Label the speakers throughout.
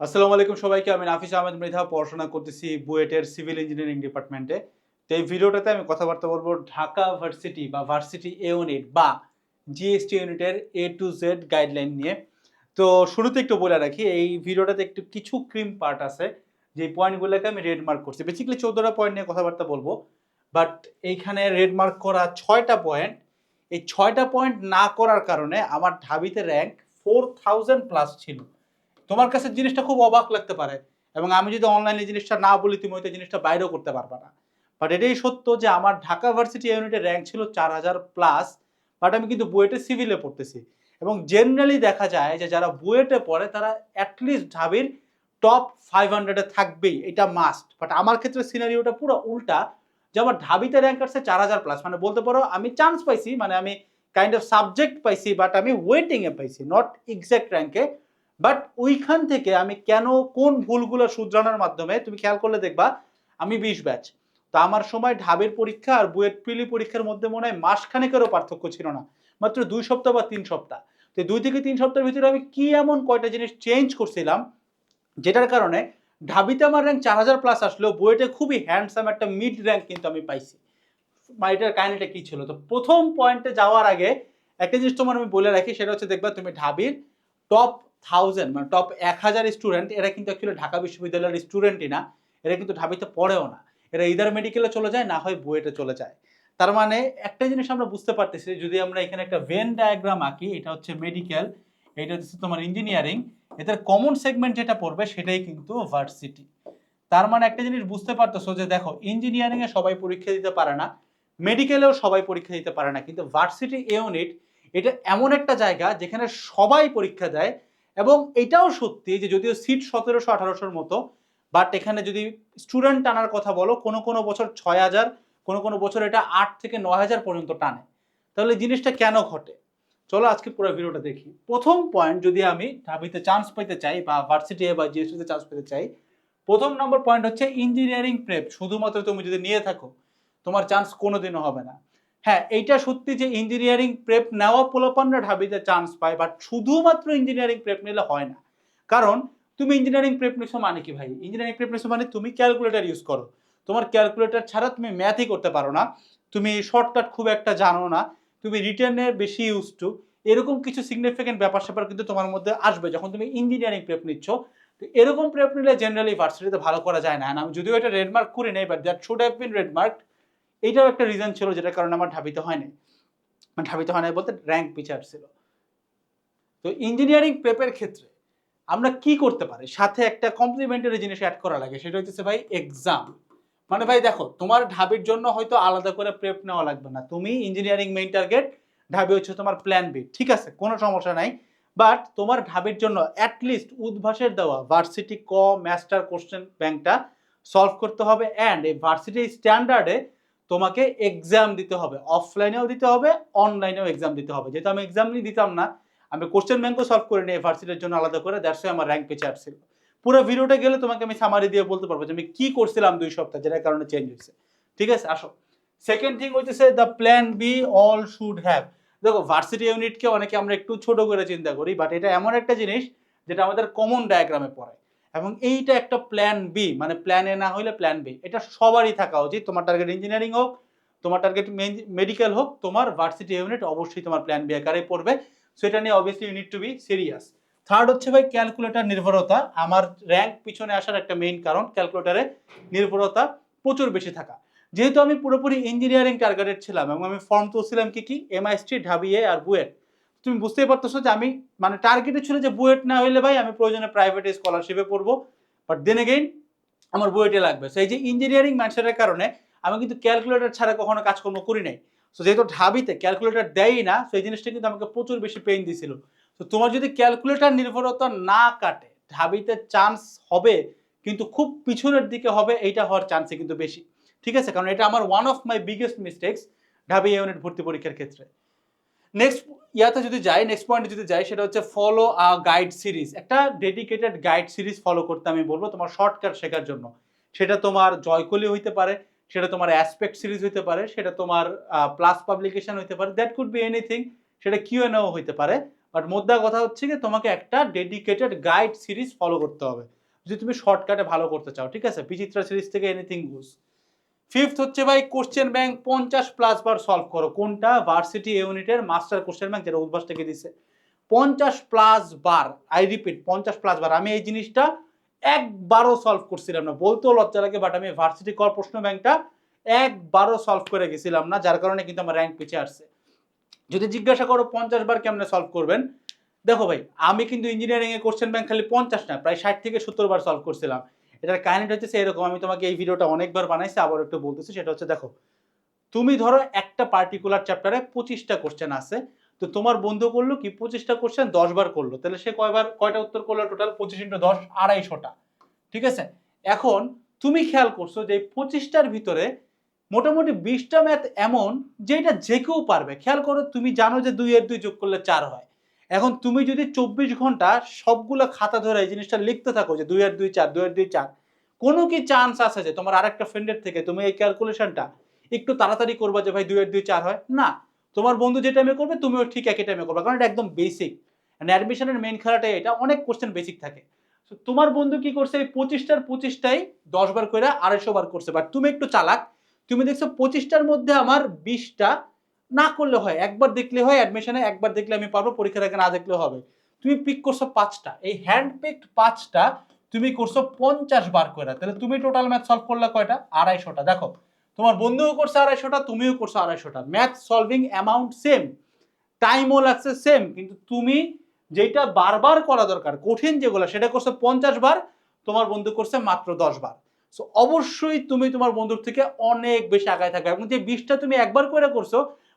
Speaker 1: আসসালামু আলাইকুম সবাইকে, আমি নাফিস আহমেদ মৃধা, পড়াশোনা করতেছি বুয়েটের সিভিল ইঞ্জিনিয়ারিং ডিপার্টমেন্টে। তো এই ভিডিওটাতে আমি কথাবার্তা বলব ঢাকা ভার্সিটি বা ভার্সিটি এ ইউনিট বা জিএসটি ইউনিটের এ টু জেড গাইডলাইন নিয়ে। তো শুরুতে একটু বলে রাখি, এই ভিডিওটাতে একটু কিছু ক্রিম পার্ট আছে, যে পয়েন্টগুলোকে আমি রেড মার্ক করছি। বেসিক্যালি চোদ্দোটা পয়েন্ট নিয়ে কথাবার্তা বলব বাট এইখানে রেড মার্ক করা ছয়টা পয়েন্ট এই ছয়টা পয়েন্ট না করার কারণে আমার ঢাবিতে র্যাঙ্ক ফোর থাউজেন্ড প্লাস ছিল। তোমার কাছে জিনিসটা খুব অবাক লাগতে পারে এবং আমি যদি অনলাইনে জিনিসটা না বলি, তুমি হয়তো জিনিসটা বাইরেও করতে পারবে না। বাট এটাই সত্য যে আমার ঢাকা ভার্সিটি ইউনিটের র্যাঙ্ক ছিল চার হাজার প্লাস বাট আমি কিন্তু বুয়েটে সিভিলে পড়তেছি। এবং জেনারেলি দেখা যায় যে যারা বুয়েটে পড়ে, তারা অ্যাটলিস্ট ঢাবির টপ ফাইভ হান্ড্রেডে থাকবেই, এটা মাস্ট বাট আমার ক্ষেত্রে সিনারিওটা পুরো উল্টা, যে আমার ঢাবিতে র্যাঙ্ক আসছে চার হাজার প্লাস মানে বলতে পারো আমি চান্স পাইছি মানে আমি কাইন্ড অফ সাবজেক্ট পাইছি বাট আমি ওয়েটিংয়ে পাইছি নট এক্স্যাক্ট র্যাঙ্কে বাট ওইখান থেকে আমি কেন, কোন ভুলগুলো শুধরানোর মাধ্যমে, তুমি খেয়াল করলে দেখবা, আমি বিশ ব্যাচ তো আমার সময় ঢাবের পরীক্ষা আর বুয়েট প্রিলি পরীক্ষার মধ্যে মনে হয় মাসখানেকেরও পার্থক্য ছিল না, মাত্র দুই সপ্তাহ বা তিন সপ্তাহ। তো দুই থেকে তিন সপ্তাহের ভিতরে আমি কি এমন কয়টা জিনিস চেঞ্জ করছিলাম, যেটার কারণে ঢাবিতে আমার র্যাঙ্ক চার হাজার প্লাস আসলেও বুয়েটে খুবই হ্যান্ডসাম একটা মিড র্যাঙ্ক কিন্তু আমি পাইছি। বা এটার কাহিনিটা কি ছিল? তো প্রথম পয়েন্টে যাওয়ার আগে একটা জিনিস তোমার আমি বলে রাখি, সেটা হচ্ছে দেখবা তুমি ঢাবির টপ থাউজেন্ড মানে টপ এক হাজার স্টুডেন্ট এরা কিন্তু অ্যাকচুয়ালি ঢাকা বিশ্ববিদ্যালয়ের স্টুডেন্টই না, এরা কিন্তু ঢাবিতে পড়েও না। এরা ইদার মেডিকেলে চলে যায়, না হয় বুয়েটে চলে যায়। তার মানে একটা জিনিস আমরা বুঝতে পারতেছি, যদি আমরা এখানে একটা ভেন ডায়াগ্রাম আঁকি, এটা হচ্ছে মেডিকেল এটা হচ্ছে তোমার ইঞ্জিনিয়ারিং এদের কমন সেগমেন্ট যেটা পড়বে, সেটাই কিন্তু ভার্সিটি তার মানে একটা জিনিস বুঝতে পারতেছো যে দেখো ইঞ্জিনিয়ারিং এ সবাই পরীক্ষা দিতে পারে না মেডিকেলেও সবাই পরীক্ষা দিতে পারে না, কিন্তু ভার্সিটি ইউনিট এটা এমন একটা জায়গা যেখানে সবাই পরীক্ষা দেয় এবং এটাও সত্যি যে যদিও সিট সতেরোশো আঠারোশোর মতো বাট এখানে যদি স্টুডেন্ট টানার কথা বলো, কোনো কোনো বছর ছয় হাজার, কোনো কোনো বছর এটা আট থেকে নয় হাজার পর্যন্ত টানে। তাহলে জিনিসটা কেন ঘটে? চলো আজকে পুরো ভিডিওটা দেখি। প্রথম পয়েন্ট যদি আমি ঢাবিতে চান্স পেতে চাই বা ভার্সিটি বা জিএসটিতে চান্স পেতে চাই, প্রথম নম্বর পয়েন্ট হচ্ছে ইঞ্জিনিয়ারিং প্রেপ শুধুমাত্র তুমি যদি নিয়ে থাকো তোমার চান্স কোনোদিনও হবে না। হ্যাঁ এইটা সত্যি যে ইঞ্জিনিয়ারিং প্রেপ নেওয়া পোলাপানরা ঢাবিতে চান্স পায় বাট শুধুমাত্র ইঞ্জিনিয়ারিং প্রেপ নিলে হয় না। কারণ তুমি ইঞ্জিনিয়ারিং প্রেপ নিছো মানে কি ভাই? ইঞ্জিনিয়ারিং প্রেপ নিছো মানে তুমি ক্যালকুলেটর ইউজ করো। তোমার ক্যালকুলেটর ছাড়া তুমি ম্যাথই করতে পারো না। তুমি শর্টকাট খুব একটা জানো না। তুমি রিটার্নে বেশি ইউজ টু এরকম কিছু সিগনিফিকেন্ট ব্যাপার স্যাপার কিন্তু তোমার মধ্যে আসবে যখন তুমি ইঞ্জিনিয়ারিং প্রেপ নিচ্ছ। তো এরকম প্রেপ নিলে জেনারেলি ভার্সিটিতে ভালো করা যায় না। আমি যদিও এটা রেডমার্ক করে নাই but that should have been red mark এইটাও একটা রিজন ছিল যেটার কারণে আমার ঢাবিতে হয়নি। ঢাবিতে হয় নাই বলতে র্যাঙ্ক পিছার ছিল। তো ইঞ্জিনিয়ারিং প্রেপের ক্ষেত্রে আমরা কি করতে পারি? সাথে একটা কমপ্লিমেন্টারি জিনিস অ্যাড করা লাগে, সেটা হচ্ছে ভাই এক্সাম মানে ভাই দেখো, তোমার ঢাবির জন্য হয়তো আলাদা করে প্রেপ নেওয়া লাগবে না। তুমি ইঞ্জিনিয়ারিং মেইন টার্গেট ঢাবি হচ্ছে তোমার প্ল্যান বি ঠিক আছে? কোনো সমস্যা নাই। বাট তোমার ঢাবির জন্য অ্যাটলিস্ট উদ্ভাসের দেওয়া ভার্সিটি ক ম্যাস্টার কোশ্চেন ব্যাংকটা সলভ করতে হবে। অ্যান্ড এই ভার্সিটি স্ট্যান্ডার্ডে তোমাকে এক্সাম দিতে হবে। অফলাইনেও দিতে হবে অনলাইনেও এক্সাম দিতে হবে। যেহেতু আমি এক্সাম নিয়ে দিতাম না, আমি কোশ্চেন ব্যাংকও সলভ করে নিই ভার্সিটির জন্য আলাদা করে দ্যাটস আমার র্যাঙ্ক পেছে আসছিল পুরো ভিডিওটা গেলে তোমাকে আমি সামারি দিয়ে বলতে পারব যে আমি কি করছিলাম দুই সপ্তাহ, যেটার কারণে চেঞ্জ হয়েছে। ঠিক আছে, আসো। সেকেন্ড থিং হইতেছে the plan B all should have দেখো ভার্সিটি ইউনিটকে অনেকে আমরা একটু ছোট করে চিন্তা করি বাট এটা এমন একটা জিনিস যেটা আমাদের কমন ডায়াগ্রামে পড়ে। এবং এইটা একটা প্ল্যান বি মানে প্ল্যান এ না হইলে প্ল্যান বি এটা সবারই থাকা উচিত, তোমার টার্গেট ইঞ্জিনিয়ারিং হোক, তোমার টার্গেট মেডিকেল হোক, তোমার ভার্সিটি ইউনিট অবশ্যই তোমার প্ল্যান বি আকারে পড়বে। সো এটা নিয়ে obviously unit to be serious third হচ্ছে ভাই ক্যালকুলেটর নির্ভরতা। আমার র্যাঙ্ক পিছনে আসার একটা মেইন কারণ ক্যালকুলেটারে নির্ভরতা প্রচুর বেশি থাকা। যেহেতু আমি পুরোপুরি ইঞ্জিনিয়ারিং টার্গেটেড ছিলাম এবং আমি ফর্ম তুলছিলাম কি কি? এমআইএসটি ঢাবিয়ে আর বুয়েট তুমি বুঝতেই পারতেছো যে আমি মানে টার্গেটে ছিল যে বুয়েট না হইলে ভাই আমি প্রয়োজনে প্রাইভেট স্কলারশিপে পড়ব। বাট দেন এগেইন আমার বুয়েটে লাগবে। সেই যে ইঞ্জিনিয়ারিং মাইন্ডসেটের কারণে আমি কিন্তু ক্যালকুলেটর ছাড়া কখনো কাজকর্ম করি নাই। সো যেহেতু ঢাবিতে ক্যালকুলেটর দেয়ই না, সেই জিনিসটা কিন্তু আমাকে প্রচুর বেশি পেইন দিছিল। তো তোমার যদি ক্যালকুলেটর নির্ভরতা না কাটে, ঢাবিতে চান্স হবে, কিন্তু খুব পিছনের দিকে হবে, এইটা হওয়ার চান্সই কিন্তু বেশি। ঠিক আছে? কারণ এটা আমার one of my biggest mistakes Dhabi unit ভর্তি পরীক্ষার ক্ষেত্রে। নেক্সট ইয়াতে যদি যাই নেক্সট পয়েন্টে যদি যাই, সেটা হচ্ছে ফলো আ গাইড সিরিজ একটা ডেডিকেটেড গাইড সিরিজ ফলো করতে আমি বলব তোমার শর্টকাট শেখার জন্য। সেটা তোমার জয়কলি হইতে পারে, সেটা তোমার অ্যাসপেক্ট সিরিজ হইতে পারে, সেটা তোমার প্লাস পাবলিকেশন হইতে পারে দ্যাট কুড বি এনিথিং সেটা কিউ এনও হইতে পারে। বাট মোদ্দা কথা হচ্ছে কি, তোমাকে একটা ডেডিকেটেড গাইড সিরিজ ফলো করতে হবে। যদি তুমি শর্টকাটে ভালো করতে চাও, ঠিক আছে? বিচিত্রা সিরিজ থেকে এনিথিং গুজ ফিফথ হচ্ছে ভাই কোশ্চেন ব্যাংক পঞ্চাশ প্লাস বার সলভ করো। কোনটা? ভার্সিটি ইউনিটের মাস্টার কোশ্চেন ব্যাংক যেটা উদ্ভাস থেকে দিছে। পঞ্চাশ প্লাস বার আই রিপিট পঞ্চাশ প্লাস বার আমি এই জিনিসটা একবারও সলভ করছিলাম না। বলতেও লজ্জা লাগে বাট আমি ভার্সিটি কর প্রশ্ন ব্যাংকটা একবারও সলভ করে গেছিলাম না, যার কারণে কিন্তু আমার র্যাঙ্ক পিছিয়ে আসছে। যদি জিজ্ঞাসা করো, পঞ্চাশ বার কেমনে সলভ করবেন? দেখো ভাই, আমি কিন্তু ইঞ্জিনিয়ারিংয়ে কোশ্চেন ব্যাংক খালি পঞ্চাশ না, প্রায় ষাট থেকে সত্তর বার সলভ করছিলাম। এটার কাহিনীটা হচ্ছে এরকম আমি তোমাকে এই ভিডিওটা অনেকবার বানাইছি, আবার একটু বলতেছি, সেটা হচ্ছে দেখো, তুমি ধরো একটা পার্টিকুলার চ্যাপ্টারে পঁচিশটা কোশ্চেন আছে, তো তোমার বন্ধু করল কি পঁচিশটা কোশ্চেন দশ বার করল, তাহলে সে কয়বার, কয়টা উত্তর করল টোটাল পঁচিশ ইন্টু দশ, আড়াইশোটা। ঠিক আছে? এখন তুমি খেয়াল করছ যে পঁচিশটার ভিতরে মোটামুটি বিশটা ম্যাথ এমন যে এটা যে কেউ পারবে। খেয়াল করো, তুমি জানো যে দুই এর দুই যোগ করলে চার হয়। এখন তুমি যদি চব্বিশ ঘণ্টা সবগুলো খাতা ধরে এই জিনিসটা লিখতে থাকো যে দুই আর দুই চার দুই আর দুই চার কোনো কি চান্স আছে যে তোমার আরেকটা ফ্রেন্ডের থেকে তুমি এই ক্যালকুলেশনটা একটু তাড়াতাড়ি করবা যে ভাই দুই আর দুই চার হয়? না। তোমার বন্ধু যে টাইমে করবে তুমিও ঠিক একই টাইমে করবে। কারণ এটা একদম বেসিক মানে অ্যাডমিশনের মেন খেলাটাই এটা অনেক কোশ্চেন বেসিক থাকে। So, তোমার বন্ধু কি করছে? এই পঁচিশটার পঁচিশটাই দশ বার করে আড়াইশো বার করছে। বাট তুমি একটু চালাক। তুমি দেখছ পঁচিশটার মধ্যে আমার বিশটা না করলে হয়, একবার দেখলে হয় অ্যাডমিশনে একবার দেখলে আমি পারব, পরীক্ষার আগে না দেখলে হবে। তুমি পিক করছ পাঁচটা, এই হ্যান্ড পিকড পাঁচটা তুমি করছ পঞ্চাশ বার করে, তাহলে তুমি টোটাল ম্যাথ সলভ করলে কয়টা? আড়াইশোটা। দেখো, তোমার বন্ধুও করছে আড়াইশোটা, তুমিও করছ আড়াইশোটা। ম্যাথ সলভিং অ্যামাউন্ট সেম টাইমও লাগছে সেম কিন্তু তুমি যেটা বারবার করা দরকার, কঠিন যেগুলো, সেটা করছে পঞ্চাশ বার, তোমার বন্ধু করছে মাত্র দশ বার। সো অবশ্যই তুমি তোমার বন্ধুর থেকে অনেক বেশি আগায় থাকবে এবং যে বিশটা তুমি একবার করে করছ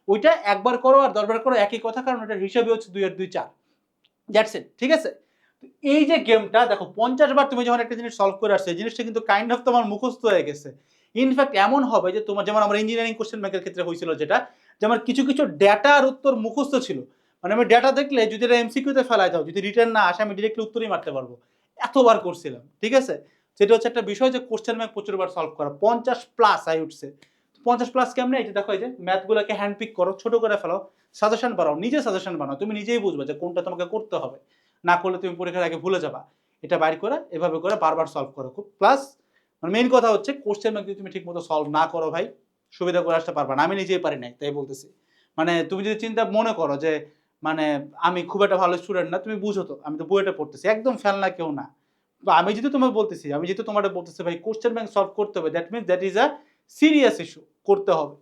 Speaker 1: ওইটা একবার করো আর দশবার করো একই কথা, কারণ ওটার হিসাবে হচ্ছে দুই আর দুই চার। দ্যাটস ইট ঠিক আছে? এই যে গেমটা দেখো, পঞ্চাশ বার তুমি যখন একটা জিনিস সলভ করে আসছো, এই জিনিসটা কিন্তু কাইন্ড অফ তোমার মুখস্থ হয়ে গেছে। ইনফ্যাক্ট এমন হবে যে তোমার, যেমন আমার ইঞ্জিনিয়ারিং কোশ্চেন ব্যাংকের ক্ষেত্রে হয়েছিল যেটা, যে আমার কিছু কিছু আর উত্তর মুখস্থ ছিল। মানে আমি ডেটা দেখলে যদি এটা এমসিকিউতে ফেলা যাও যদি রিটার্ন না আসে, আমি ডিরেক্টলি উত্তরই মারতে পারব। এতবার করছিলাম, ঠিক আছে? সেটা হচ্ছে একটা বিষয় যে কোশ্চেন ব্যাংক প্রচুরবার সলভ করা, পঞ্চাশ প্লাস আই উঠছে পঞ্চাশ প্লাস কেমনে? এই দেখো, এই যে ম্যাথগুলোকে হ্যান্ড পিক করো, ছোট করে ফেলো সাজেশন বানাও নিজে সাজেশন বানাও। তুমি নিজেই বুঝবে যে কোনটা তোমাকে করতে হবে। না করলে তুমি পরীক্ষার আগে ভুলে যাবা। এটা বাইর করে, এভাবে করে বারবার সলভ করো খুব। প্লাস মানে মেইন কথা হচ্ছে কোশ্চেন ব্যাংক যদি তুমি ঠিক মতো সলভ না করো ভাই, সুবিধা করে আসতে পারবা না। আমি নিজেই পারি নাই, তাই বলতেছি। মানে তুমি যদি চিন্তা মনে করো যে মানে আমি খুব একটা ভালো স্টুডেন্ট না, তুমি বুঝো তো, আমি তো বইটা পড়তেছি, একদম ফেল না কেউ না। আমি যেহেতু তোমাকে বলতেছি, আমি যেহেতু তোমার বলতেছি ভাই কোশ্চেন ব্যাংক সলভ করতে হবে that means that is a serious issue করতে হবে।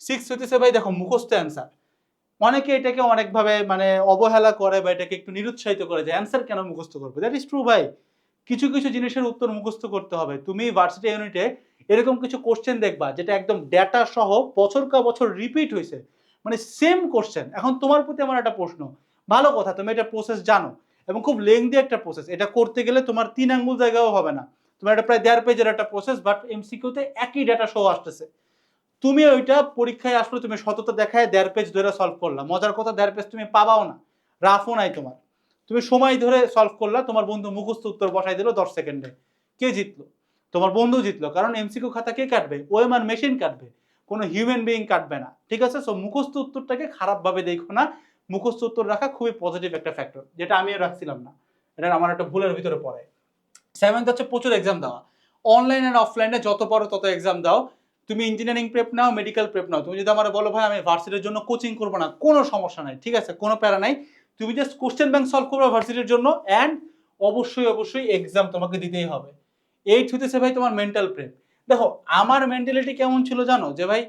Speaker 1: সিক্স হইতেছে ভাই, দেখো মুখস্থ অ্যান্সার অনেকে এটাকে অনেকভাবে মানে অবহেলা করে বা এটাকে একটু নিরুৎসাহিত করে যে অ্যান্সার কেন মুখস্থ করবে? দ্যাট ইজ ট্রু ভাই। কিছু কিছু জিনিসের উত্তর মুখস্থ করতে হবে। তুমি ভার্সিটি ইউনিটে এরকম কিছু কোশ্চেন দেখবা যেটা একদম ডেটা সহ বছর কা বছর রিপিট হয়েছে মানে সেম কোশ্চেন এখন তোমার প্রতি আমার একটা প্রশ্ন। ভালো কথা, তুমি এটা প্রসেস জানো। এবং খুব লেংদি একটা প্রসেস এটা করতে গেলে তোমার তিন আঙ্গুল জায়গাও হবে না। তোমার এটা প্রায় দেড় পেজের একটা প্রসেস বাট এমসিকিউতে একই ডেটা সহ আসতেছে। তুমি ওইটা পরীক্ষায় আসলে তুমি সততা দেখায় দেড় পেজ ধরে সলভ করলা। মজার কথা, দেড় পেজ তুমি পাবাও না। রাফও নাই তোমার। তুমি সময় ধরে সলভ করলা, তোমার বন্ধু মুখস্থ উত্তর বসাই দিল দশ সেকেন্ডে কে জিতলো? তোমার বন্ধু জিতলো, কারণ এমসিকিউ খাতা কে কাটবে? ওএমআর মেশিন কাটবে। কোনো হিউম্যান বিইং কাটবে না। ঠিক আছে? সো মুখস্থ উত্তরটাকে খারাপভাবে দেখো না। মুখস্থ উত্তর রাখা খুবই পজিটিভ একটা ফ্যাক্টর যেটা আমিও রাখছিলাম না। এটা আমার একটা ভুলের ভিতরে পড়ে। সেভেন্থ হচ্ছে প্রচুর এক্সাম দেওয়া। অনলাইন অ্যান্ড অফলাইনে যত পারো তত এক্সাম দাও। তুমি ইঞ্জিনিয়ারিং প্রেপ নাও মেডিকেল প্রেপ নাও। তুমি যদি আমার বলো, ভাই, আমি ভার্সিটির জন্য কোচিং করব না, কোনো সমস্যা নাই, ঠিক আছে? কোনো প্যারা নাই। তুমি জাস্ট কোশ্চেন ব্যাংক সলভ করবে ভার্সিটির জন্য অ্যান্ড অবশ্যই অবশ্যই এক্সাম তোমাকে দিতেই হবে। এইট হইতেছে ভাই তোমার মেন্টাল প্রেপ দেখো, আমার মেন্টালিটি কেমন ছিল জানো? যে ভাই,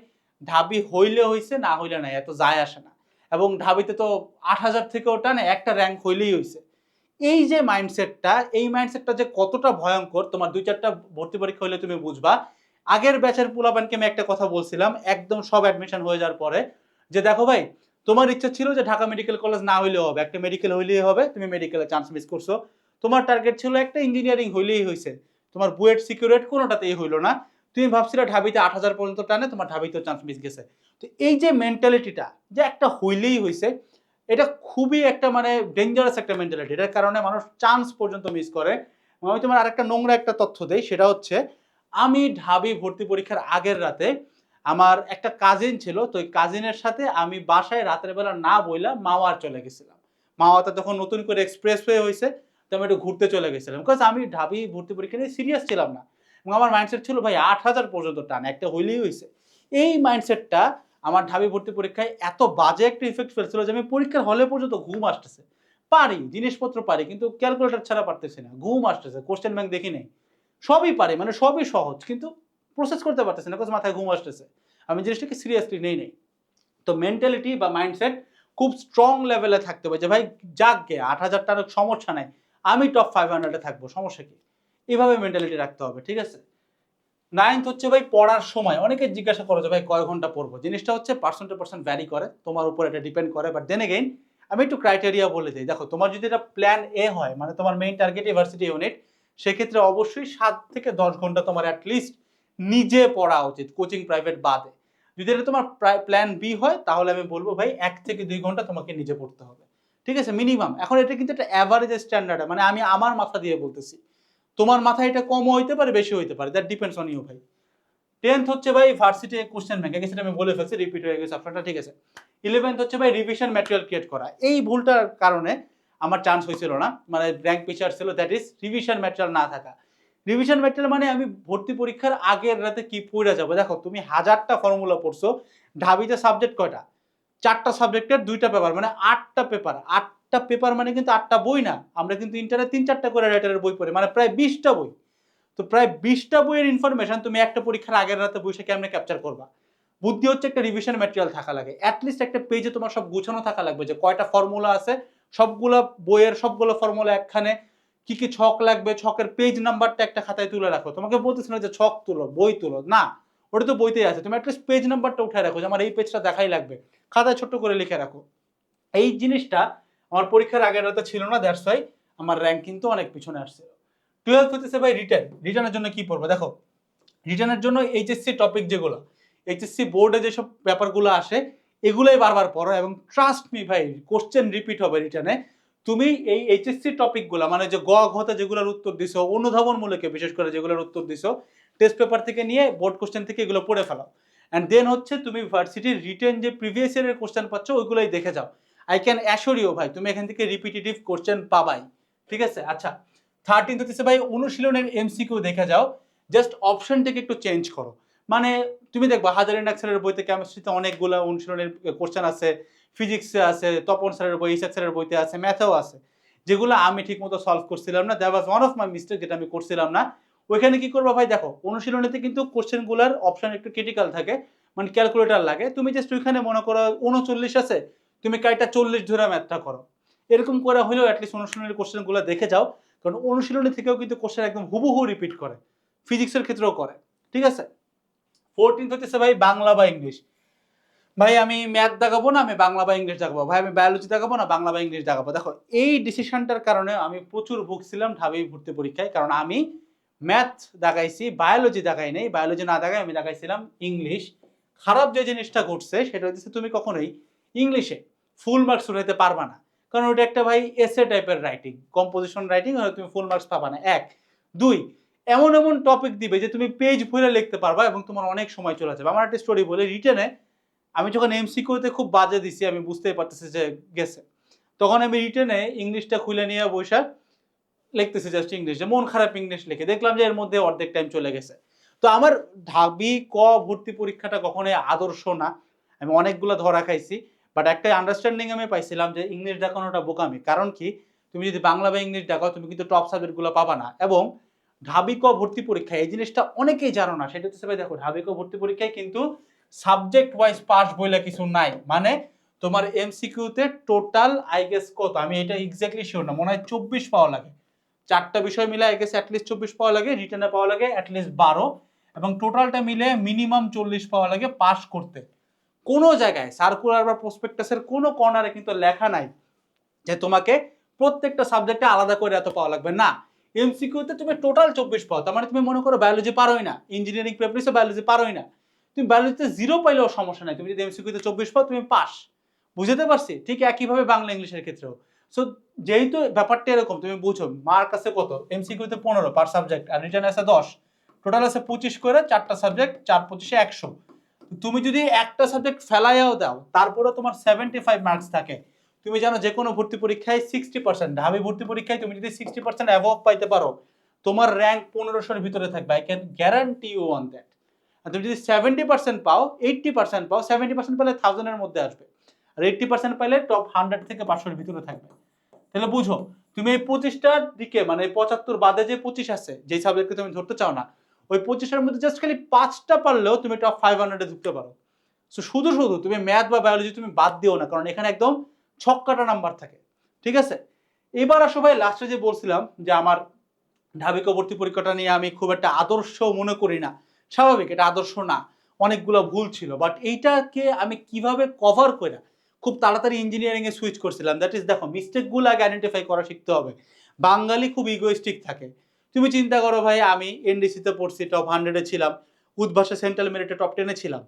Speaker 1: ঢাবি হইলে হইছে, না হইলে নাই, এত যায় আসে না। এবং ঢাবিতে তো আট হাজার থেকেও টানে, একটা র্যাঙ্ক হইলেই হইছে। এই যে মাইন্ডসেটটা এই মাইন্ডসেটটা যে কতটা ভয়ঙ্কর, তোমার দুই চারটা ভর্তি পরীক্ষা হলে তুমি বুঝবা। আগের ব্যাচের পোলাপানকে আমি একটা কথা বলছিলাম, একদম সব অ্যাডমিশন হয়ে যাওয়ার পরে যে দেখো ভাই, তোমার ইচ্ছা ছিল যে ঢাকা মেডিকেল কলেজ না হইলেও হবে, একটা মেডিকেল হইলেই হবে, তুমি মেডিকেলে চান্স মিস করছ। তোমার টার্গেট ছিল একটা ইঞ্জিনিয়ারিং হইলেই হয়েছে তোমার বুয়েট সিকিউরেট কোনোটাতেই হইল না। তুমি ভাবছিলে ঢাবিতে আট হাজার পর্যন্ত টানে, তোমার ঢাবিতেও চান্স মিস গেছে। তো এই যে মেন্টালিটিটা যে একটা হইলেই হয়েছে এটা খুবই একটা মানে ডেঞ্জারাস একটা মেন্টালিটি এটার কারণে মানুষ চান্স পর্যন্ত মিস করে। আমি তোমার আরেকটা নোংরা একটা তথ্য দেই, সেটা হচ্ছে, আমি ঢাবি ভর্তি পরীক্ষার আগের রাতে আমার একটা কাজিন ছিল, তো ওই কাজিনের সাথে আমি বাসায় রাতের বেলা না বইলা মাওয়ার চলে গেছিলাম। মাওয়াতে তখন নতুন করে এক্সপ্রেসওয়ে হয়েছে তো আমি একটু ঘুরতে চলে গেছিলাম। বিকজ আমি ঢাবি ভর্তি পরীক্ষা নিয়ে সিরিয়াস ছিলাম না। এবং আমার মাইন্ডসেট ছিল, ভাই, আট হাজার পর্যন্ত টান, একটা হইলেই হয়েছে এই মাইন্ডসেটটা আমার ঢাবি ভর্তি পরীক্ষায় এত বাজে একটা ইফেক্ট ফেলছিল যে আমি পরীক্ষার হলে পর্যন্ত ঘুম আসতেছে। পারি, জিনিসপত্র পারি, কিন্তু ক্যালকুলেটর ছাড়া পারতেছি না। ঘুম আসতেছে কোশ্চেন ব্যাংক দেখি নেই। সবই পারি মানে সবই সহজ, কিন্তু প্রসেস করতে পারতেছি না মাথায় ঘুম আসতেছে। আমি জিনিসটাকে সিরিয়াসলি নেই নেই। তো মেন্টালিটি বা মাইন্ডসেট খুব স্ট্রং লেভেলে থাকতে হবে যে, ভাই, যাক গে, আট হাজার টাকার সমস্যা নাই। আমি টপ ফাইভ হান্ড্রেডে থাকব, সমস্যা কি? এভাবে মেন্টালিটি রাখতে হবে, ঠিক আছে? নাইন্থ হচ্ছে ভাই পড়ার সময়। অনেকে জিজ্ঞাসা করো যে ভাই, কয় ঘণ্টা পড়ব? জিনিসটা হচ্ছে পার্সেন্ট টু পার্সেন্ট ভ্যারি করে, তোমার উপর এটা ডিপেন্ড করে। বাট দেন এগেইন আমি একটু ক্রাইটেরিয়া বলে দিই। দেখো, তোমার যদি এটা প্ল্যান এ হয় মানে তোমার মেইন টার্গেট ইউনিভার্সিটি ইউনিট সেক্ষেত্রে অবশ্যই সাত থেকে দশ ঘণ্টা তোমার অ্যাটলিস্ট নিজে পড়া উচিত কোচিং প্রাইভেট বাদে। যদি এটা তোমার প্ল্যান বি হয়, তাহলে আমি বলব, ভাই, এক থেকে দুই ঘণ্টা তোমাকে নিজে পড়তে হবে। ঠিক আছে? মিনিমাম এখন এটা কিন্তু একটা অ্যাভারেজ স্ট্যান্ডার্ড মানে আমি আমার মাথা দিয়ে বলতেছি। তোমার মাথায় এটা কম হইতে পারে বেশি হইতে পারে। দ্যাট ডিপেন্ডস অন ইউ ভাই। টেন্থ হচ্ছে ভাই ভার্সিটি কোশ্চেন ব্যাংক সেটা আমি বলে ফেলছি রিপিট হয়ে গেছে আপনারটা, ঠিক আছে। ইলেভেন্থ হচ্ছে ভাই রিভিশন ম্যাটেরিয়াল ক্রিয়েট করা। এই ভুলটার কারণে আমার চান্স হয়েছিল না মানে র্যাঙ্ক পিচার ছিল দ্যাট ইজ রিভিশন ম্যাটেরিয়াল না থাকা। রিভিশন ম্যাটেরিয়াল মানে আমি ভর্তি পরীক্ষার আগের রাতে কি পড়ে যাব? দেখো, তুমি হাজারটা ফর্মুলা পড়ছো, ঢাবিতে সাবজেক্ট কয়টা? চারটা সাবজেক্টের দুইটা পেপার মানে আটটা পেপার আটটা পেপার মানে কিন্তু আটটা বই না। আমরা কিন্তু ইন্টারে তিন চারটা করে রাইটারের বই পড়ি মানে প্রায় বিশটা বই। তো প্রায় বিশটা বইয়ের ইনফরমেশন তুমি একটা পরীক্ষার আগের রাতে বসে কেমনে ক্যাপচার করবা? বুদ্ধি হচ্ছে একটা রিভিশন ম্যাটেরিয়াল থাকা লাগে। অ্যাটলিস্ট একটা পেজে তোমার সব গুছানো থাকা লাগবে যে কয়টা ফর্মুলা আছে, সবগুলো বইয়ের সবগুলো ফর্মুলা একখানে, কি কি ছক লাগবে, ছকের পেজ নাম্বারটা একটা খাতায় তুলে রাখো। তোমাকে বলতেছি না যে ছক তুলো, বই তুলো। না, ওটা তো বইতেই আছে। তুমি অ্যাটলিস্ট পেজ নাম্বারটা উঠে রাখো যে আমার এই পেজটা দেখাই লাগবে। খাতায় ছোট্ট করে লিখে রাখো। এই জিনিসটা আমার পরীক্ষার আগের রাতে ছিল না দ্যাটস ওয়াই আমার র্যাঙ্ক কিন্তু অনেক পিছনে আসছে টুয়েলভ হতেছে ভাই রিটার্ন রিটার্নের জন্য কি পড়ব? দেখো রিটার্নের জন্য এইচএসসি টপিক যেগুলো এইচএসসি বোর্ডে যেসব ব্যাপারগুলো আসে, এগুলোই বারবার পড়ো এবং ট্রাস্ট মি ভাই কোশ্চেন রিপিট হবে রিটার্নে তুমি এই এইচএসসি টপিকগুলো মানে যে গ ঘতে যেগুলোর উত্তর দিছো, অনুধাবনমূলকে বিশেষ করে যেগুলোর উত্তর দিছো টেস্ট পেপার থেকে নিয়ে বোর্ড কোশ্চেন থেকে এগুলো পড়ে ফেলাও অ্যান্ড দেন হচ্ছে তুমি ভার্সিটির রিটেন যে প্রিভিয়াস ইয়ারের কোশ্চেন পাচ্ছ, ওইগুলোই দেখে যাও। আই ক্যান অ্যাসোর ইউ ভাই, তুমি এখান থেকে রিপিটেটিভ কোশ্চেন পাবাই। ঠিক আছে? আচ্ছা থার্টিন হচ্ছে ভাই, অনুশীলনের এমসি এমসিকিউ দেখে যাও। জাস্ট অপশনটাকে একটু চেঞ্জ করো। মানে তুমি দেখবা, হাজার এন্ড ইন্ডাক্সারের বইতে কেমিস্ট্রিতে অনেকগুলো অনুশীলনের কোশ্চেন আছে ফিজিক্সে আছে, তপন স্যারের বই, ইসাক স্যারের বইতে আছে ম্যাথেও আছে। যেগুলো আমি ঠিক মতো সলভ করছিলাম না that was one of my mistake যেটা আমি করছিলাম না। ওইখানে কি করব ভাই, দেখো, অনুশীলনীতে কিন্তু কোশ্চেনগুলোর অপশন একটু ক্রিটিক্যাল থাকে মানে ক্যালকুলেটার লাগে। তুমি জাস্ট ওইখানে মনে করো, উনচল্লিশ আছে তুমি কাইটা চল্লিশ ধরে ম্যাথটা করো। এরকম করে হলেও অ্যাটলিস্ট অনুশীলনের কোশ্চেনগুলো দেখে যাও, কারণ অনুশীলনী থেকেও কিন্তু কোশ্চেন একদম হুবহু রিপিট করে ফিজিক্সের ক্ষেত্রেও করে, ঠিক আছে? ফোরটিন্থ হচ্ছে ভাই বাংলা বা ইংলিশ ভাই আমি ম্যাথ দেখাবো না, আমি বাংলা বা ইংলিশ দেখাবো। ভাই আমি বায়োলজি দেখাবো না, বাংলা বা ইংলিশ দেখাবো। দেখো, এই ডিসিশনটার কারণে আমি প্রচুর ভুগছিলাম ঢাবি ভর্তি পরীক্ষায়, কারণ আমি ম্যাথ দেখাইছি বায়োলজি দেখাই নাই। বায়োলজি না দেখাই আমি দেখাইছিলাম ইংলিশ খারাপ যে জিনিসটা ঘটছে, সেটা হচ্ছে তুমি কখনোই ইংলিশে ফুল মার্কস উঠাইতে পারবা না। কারণ ওটা একটা ভাই এসে টাইপের রাইটিং কম্পোজিশন রাইটিং তুমি ফুল মার্কস পাবা না। এক। দুই, এমন এমন টপিক দিবে যে তুমি পেজ ভরে লিখতে পারবা এবং তোমার অনেক সময় চলে যাবে। আমার একটা স্টোরি বলে রিটেনে আমি যখন এমসিকিউতে খুব বাজে দিছি, আমি বুঝতেই পারতেছি যে গেছে। তখন আমি রিটেনে ইংলিশটা খুলে নিয়ে বৈশা লিখতেছি জাস্ট ইংলিশ যে মন খারাপ ইংলিশ লিখে। দেখলাম যে এর মধ্যে অর্ধেক টাইম চলে গেছে। তো আমার ঢাবি, ক, ভর্তি পরীক্ষাটা কখনোই আদর্শ না। আমি অনেকগুলো ধরা খাইছি। বাট একটা আন্ডারস্ট্যান্ডিং আমি পাইছিলাম যে ইংলিশ দেখানোটা বোকামি। কারণ কি? তুমি যদি বাংলা বা ইংলিশ দেখাও তুমি কিন্তু টপ সাবজেক্টগুলো পাবা না। এবং ঢাবি ক ভর্তি পরীক্ষা এই জিনিসটা অনেকেই জানো না। সেটা হচ্ছে দেখো ঢাবি ক ভর্তি পরীক্ষায় কিন্তু সাবজেক্ট ওয়াইজ পাস বইলে কিছু নাই। মানে তোমার এমসিকিউতে টোটাল আই গেস কত? আমি এটা এক্স্যাক্টলি শিওর না। মনে হয় চব্বিশ পাওয়া লাগে। চারটা বিষয় মিলে আই গেস অ্যাটলিস্ট চব্বিশ পাওয়া লাগে রিটার্নে পাওয়া লাগে অ্যাটলিস্ট বারো। এবং টোটালটা মিলে মিনিমাম চল্লিশ পাওয়া লাগে পাস করতে। কোনো জায়গায় সার্কুলার বা প্রসপেক্টাসের কোনো কর্নারে কিন্তু লেখা নাই যে তোমাকে প্রত্যেকটা সাবজেক্টে আলাদা করে এত পাওয়া লাগবে। না এমসিকিউতে তুমি টোটাল চব্বিশ পাও, তার মানে তুমি মনে করো বায়োলজি পারোই না ইঞ্জিনিয়ারিং প্রেপারেশন বায়োলজি পারোই না। তুমি বায়োলজিতে জিরো পাইলেও সমস্যা নাই, তুমি যদি এমসিকিউতে চব্বিশ পাও, তুমি পাস। বুঝতে পারছি? ঠিক একইভাবে বাংলা ইংলিশের ক্ষেত্রেও। সো যেহেতু ব্যাপারটা এরকম, তুমি বুঝো মার্ক আছে কত? এমসিকিউতে পনেরো পার সাবজেক্ট আর রিটার্ন আছে দশ। টোটাল আছে পঁচিশ করে, চারটা সাবজেক্ট চার পঁচিশে একশো। তুমি যদি একটা সাবজেক্ট ফেলাইয়াও দাও তারপরে তোমার সেভেন্টি ফাইভ মার্কস থাকে। তুমি জানো যে কোনো ভর্তি পরীক্ষায় সিক্সটি পার্সেন্ট ঢাবি ভর্তি পরীক্ষায় তুমি যদি সিক্সটি পার্সেন্ট অ্যাভভ পাইতে পারো, তোমার র্যাঙ্ক পনেরোশোর ভিতরে থাকবে। I can guarantee you on that আর তুমি যদি সেভেন্টি পার্সেন্ট পাও এইট্টি পার্সেন্ট পাও সেভেন্টি পার্সেন্ট পেলে থাউজেন্ডের মধ্যে আসবে। আর এইট্টি পার্সেন্ট পাইলে টপ হান্ড্রেড থেকে পাঁচশোর ভিতরে থাকবে। তাহলে বুঝো, তুমি এই পঁচিশটার দিকে মানে পঁচাত্তর বাদে যে পঁচিশ আছে যে সাবজেক্টকে তুমি ধরতে চাও না ওই পঁচিশের মধ্যে জাস্ট খালি পাঁচটা পারলেও তুমি টপ ফাইভ হান্ড্রেডে ঢুকতে পারো। সো শুধু শুধু তুমি ম্যাথ বা বায়োলজি তুমি বাদ দিও না, কারণ এখানে একদম ছক্কাটা নাম্বার থাকে। ঠিক আছে? এবার আসো ভাই লাস্টে যে বলছিলাম যে আমার ঢাবিক ভর্তি পরীক্ষাটা নিয়ে আমি খুব একটা আদর্শ মনে করি না। স্বাভাবিক, এটা আদর্শ না, অনেকগুলো ভুল ছিল। বাট এইটাকে আমি কীভাবে কভার করে? খুব তাড়াতাড়ি ইঞ্জিনিয়ারিংয়ে সুইচ করছিলাম। দ্যাট ইজ দেখো মিস্টেকগুলো আগে আইডেন্টিফাই করা শিখতে হবে। বাঙালি খুব ইগোয়েস্টিক থাকে। তুমি চিন্তা করো ভাই, আমি এনডিসিতে পড়ছি টপ হান্ড্রেডে ছিলাম। উদ্ভাসে সেন্ট্রাল মেরিটে টপ টেনে ছিলাম।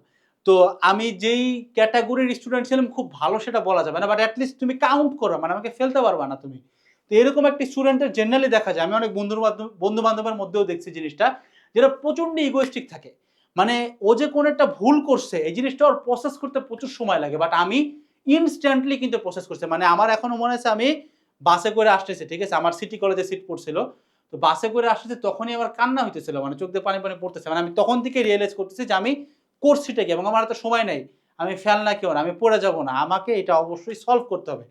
Speaker 1: তো আমি যেই ক্যাটাগরির স্টুডেন্ট ছিলাম, খুব ভালো সেটা বলা যাবে না বাট অ্যাটলিস্ট তুমি কাউন্ট করো মানে আমাকে ফেলতে পারবা না তুমি। তো এরকম একটি স্টুডেন্টের জেনারেলি দেখা যায়। আমি অনেক বন্ধুর মাধ্যমে বন্ধু বান্ধবের মধ্যেও দেখছি জিনিসটা, যেটা প্রচণ্ড ইগোয়েস্টিক থাকে। মানে ও যে কোন একটা ভুল করছে, এই জিনিসটা ওর প্রসেস করতে প্রচুর সময় লাগে বাট আমি ইনস্ট্যান্টলি কিন্তু প্রসেস করছে। মানে আমার এখনও মনে আছে, আমি বাসে করে আসতেছে, ঠিক আছে? আমার সিটি কলেজে সিট পড়ছিল। তো বাসে করে আসতেছে তখনই আমার কান্না হইতেছিল মানে চোখ দিয়ে পানি পানি পড়তেছে মানে আমি তখন থেকে রিয়েলাইজ করতেছি যে আমি করছিটা কি? এবং আমার হাতে সময় নেই, আমি ফেল না কেউ না, আমি পড়ে যাব না, আমাকে এটা অবশ্যই সলভ করতে হবে।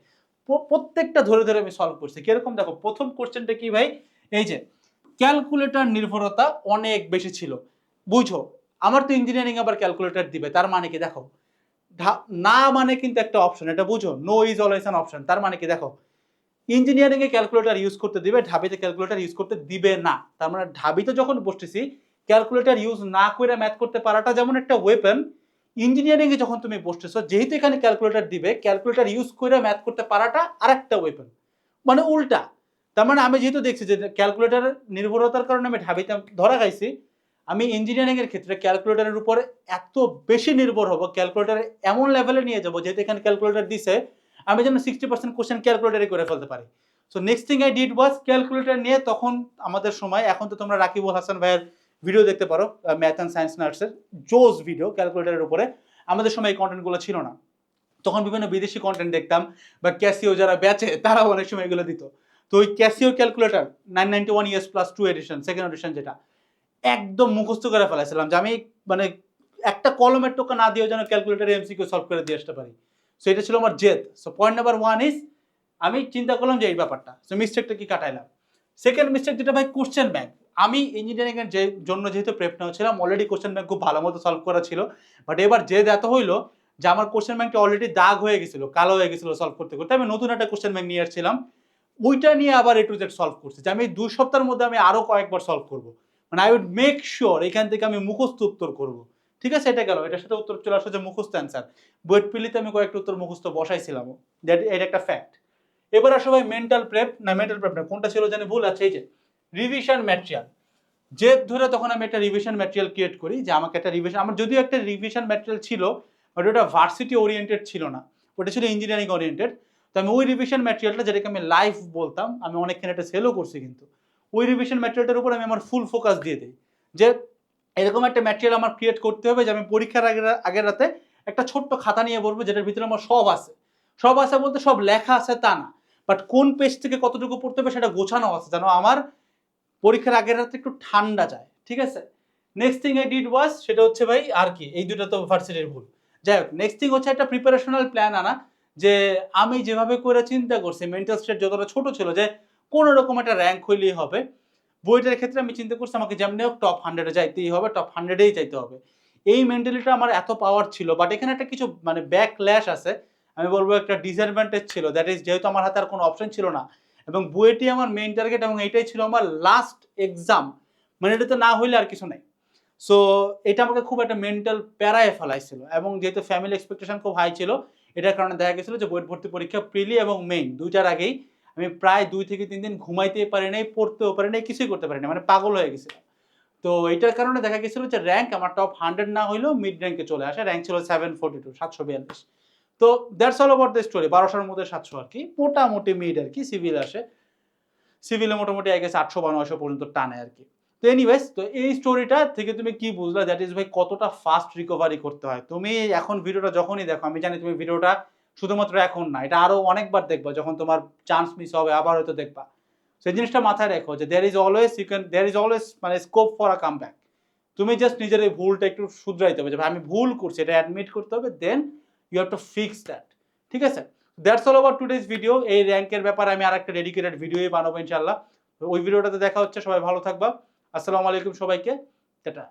Speaker 1: প্রত্যেকটা ধরে ধরে আমি সলভ করছি। কীরকম? দেখো, প্রথম কোশ্চেনটা কি ভাই? এই যে ক্যালকুলেটর নির্ভরতা অনেক বেশি ছিল। বুঝো আমার তো ইঞ্জিনিয়ারিং আবার ক্যালকুলেটর দিবে, তার মানে কি? দেখো না মানে কিন্তু একটা অপশন এটা বুঝো? নো ইজ অলওয়েজ অপশন তার মানে কি? দেখো ইঞ্জিনিয়ারিং এ ক্যালকুলেটর ইউজ করতে দিবে, ঢাবিতে ক্যালকুলেটর ইউজ করতে দিবে না। তার মানে ঢাবিতে যখন বসতেছি ক্যালকুলেটর ইউজ না করে ম্যাথ করতে পারাটা যেমন একটা ওয়েপন ইঞ্জিনিয়ারিং এ যখন তুমি বসতেছো, যেহেতু এখানে ক্যালকুলেটর দিবে ক্যালকুলেটর ইউজ করে ম্যাথ করতে পারাটা আরেকটা ওয়েপন মানে উল্টা। তার মানে আমি যেহেতু দেখছি যে ক্যালকুলেটর নির্ভরতার কারণে আমি ঢাবিতে ধরা খাইছি, আমি ইঞ্জিনিয়ারিং এর ক্ষেত্রে ক্যালকুলেটরের উপরে এত বেশি নির্ভর হব ক্যালকুলেটর এমন লেভেলে নিয়ে যাব, যেহেতু এখানে ক্যালকুলেটর দিছে আমি যেন সিক্সটি পার্সেন্ট কোশ্চেন ক্যালকুলেটারে করে ফেলতে পারি। So next thing I did was calculator নিয়ে তখন আমাদের সময়, এখন তো তোমরা রাকিবুল হাসান ভাইয়ের ভিডিও দেখতে পারো ম্যাথ অ্যান্ড সায়েন্স নার্সের জোস ভিডিও ক্যালকুলেটরের উপরে। আমাদের সময় এই কন্টেন্টগুলো ছিল না। তখন বিভিন্ন বিদেশি কন্টেন্ট দেখতাম, বা ক্যাসিও যারা বেচে, তারাও অনেক সময় এগুলো দিত। তো ওই Casio calculator nine ninety one years plus two edition second edition যেটা, একদম মুখস্থ করে ফেলাইছিলাম যে আমি মানে একটা কলমের টোকা না দিয়েও যেন ক্যালকুলেটারে এমসিকিউ সলভ করে দিয়ে আসতে পারি। সো এটা ছিল আমার জেদ. So point number one is আমি চিন্তা করলাম যে এই ব্যাপারটা। সো মিস্টেকটা কি কাটাইলাম? সেকেন্ড মিস্টেক যেটা ভাই কোশ্চেন ব্যাংক আমি ইঞ্জিনিয়ারিং এর যে জন্য যেহেতু প্রেপ নেওয়া ছিলাম অলরেডি কোশ্চেন ব্যাংক খুব ভালো মতো সলভ করা ছিল। বাট এবার জেদ এত হইল যে আমার কোশ্চেন ব্যাংকটা অলরেডি দাগ হয়ে গেছিল, কালো হয়ে গেছিল সলভ করতে করতে। আমি নতুন একটা কোশ্চেন ব্যাংক নিয়ে আসছিলাম। ওইটা নিয়ে আবার এ টু জেড সলভ করছি, যে আমি দুই সপ্তাহের মধ্যে আমি আরও কয়েকবার সলভ করব। মানে আই উড মেক শিওর এখান থেকে আমি মুখস্থ উত্তর করব। ঠিক আছে, এটা গেল। এটার সাথে উত্তর চলে আসছে যে মুখস্থ অ্যান্সার বইট পিলিতে আমি কয়েকটা উত্তর মুখস্থ বসাইছিলাম। দ্যাট এটা একটা ফ্যাক্ট এবার আসো ভাই মেন্টাল প্রেপ না মেন্টাল প্রেপ না, কোনটা ছিল জানি ভুল আছে, এই যে রিভিশন ম্যাটেরিয়াল জেদ ধরে তখন আমি একটা রিভিশন ম্যাটেরিয়াল ক্রিয়েট করি, যে আমাকে একটা রিভিশন আমার যদিও একটা রিভিশন ম্যাটেরিয়াল ছিল বাট ওটা ভার্সিটি ওরিয়েন্টেড ছিল না। ওটা ছিল ইঞ্জিনিয়ারিং ওরিয়েন্টেড তো আমি ওই রিভিশন ম্যাটেরিয়ালটা যেটাকে আমি লাইভ বলতাম, আমি অনেকখানি একটা সেলও করছি কিন্তু, ওই রিভিশন ম্যাটেরিয়ালটার উপর আমি আমার ফুল ফোকাস দিয়ে দিই। যে এরকম একটা ম্যাটেরিয়াল আমার ক্রিয়েট করতে হবে যে আমি পরীক্ষার আগের আগের রাতে একটা ছোট্ট খাতা নিয়ে বলব যেটার ভিতরে আমার সব আছে। সব আছে বলতে সব লেখা আছে তা না। বাট কোন পেজ থেকে কতটুকু পড়তে হবে সেটা গোছানো আছে যেন আমার পরীক্ষার আগের রাতে একটু ঠান্ডা যায়। ঠিক আছে? Next thing I did was সেটা হচ্ছে ভাই আর কি, এই দুটো তো ভার্সিটির ভুল। যাই হোক নেক্সট থিং হচ্ছে একটা প্রিপারেশনাল প্ল্যান আনা, যে আমি যেভাবে করে চিন্তা করছি মেন্টাল স্টেট যতটা ছোট ছিল, যে কোনো রকম একটা র্যাঙ্ক হইলেই হবে। বইটার ক্ষেত্রে আমি চিন্তা করছি আমাকে যেমনি হোক টপ হান্ড্রেডে যাইতেই হবে টপ হান্ড্রেডেই যাইতে হবে। এই মেন্টালিটা আমার এত পাওয়ার ছিল বাট এখানে একটা কিছু মানে ব্যাক ল্যাশ আছে। আমি বলব একটা ডিসঅ্যাডভান্টেজ ছিল দ্যাট ইজ যেহেতু আমার হাতে আর কোনো অপশন ছিল না। এবং বুয়েটি আমার মেইন টার্গেট এবং এইটাই ছিল আমার লাস্ট এক্সাম মানে এটাতে না হইলে আর কিছু নেই। সো এটা আমাকে খুব একটা মেন্টাল প্যারায় ফেলাইছিল এবং যেহেতু ফ্যামিলি এক্সপেকটেশন খুব হাই ছিল, এটার কারণে দেখা গেছিল যে বইয়ের ভর্তি পরীক্ষা প্রিলি এবং মেইন দুইটার আগেই আমি প্রায় দুই থেকে তিন দিন ঘুমাইতে পারি নাই, পড়তেও পারি নাই, কিছুই করতে পারি না মানে পাগল হয়ে গেছিল তো এটার কারণে দেখা গেছিল যে র্যাঙ্ক আমার টপ হান্ড্রেড না হইলেও মিড র্যাঙ্কে চলে আসে র্যাঙ্ক ছিল সেভেন ফোর্টি টু সাতশো বিয়াল্লিশ। তো that's all about the story বারোশোর মধ্যে সাতশো আর কি, মোটামুটি মিড আর কি সিভিল আসে। সিভিলে মোটামুটি আই গেছে আটশো বা নয়শো পর্যন্ত টানে আর কি। তো এনিওয়েজ তো এই স্টোরিটা থেকে তুমি কি বুঝলা দ্যাট ইজ ভাই কতটা ফাস্ট রিকভারি করতে হয়? তুমি এখন ভিডিওটা যখনই দেখো, আমি জানি তুমি ভিডিওটা শুধুমাত্র এখন না, এটা আরও অনেকবার দেখবা যখন তোমার চান্স মিস হবে, আবার হয়তো দেখবা। সেই জিনিসটা মাথায় রেখো যে there is always you can there is always মানে scope for a come back তুমি জাস্ট নিজের এই ভুলটা একটু শুধরাইতে হবে যে, ভাই, আমি ভুল করছি, এটা অ্যাডমিট করতে হবে then you have to fix that ঠিক আছে? That's all over today's video এই র্যাঙ্কের ব্যাপারে আমি আর একটা ডেডিকেটেড ভিডিওই বানাবো ইনশাল্লাহ ওই ভিডিওটাতে দেখা হচ্ছে, সবাই ভালো থাকবা। আসসালামু আলাইকুম সবাইকে। টাটা।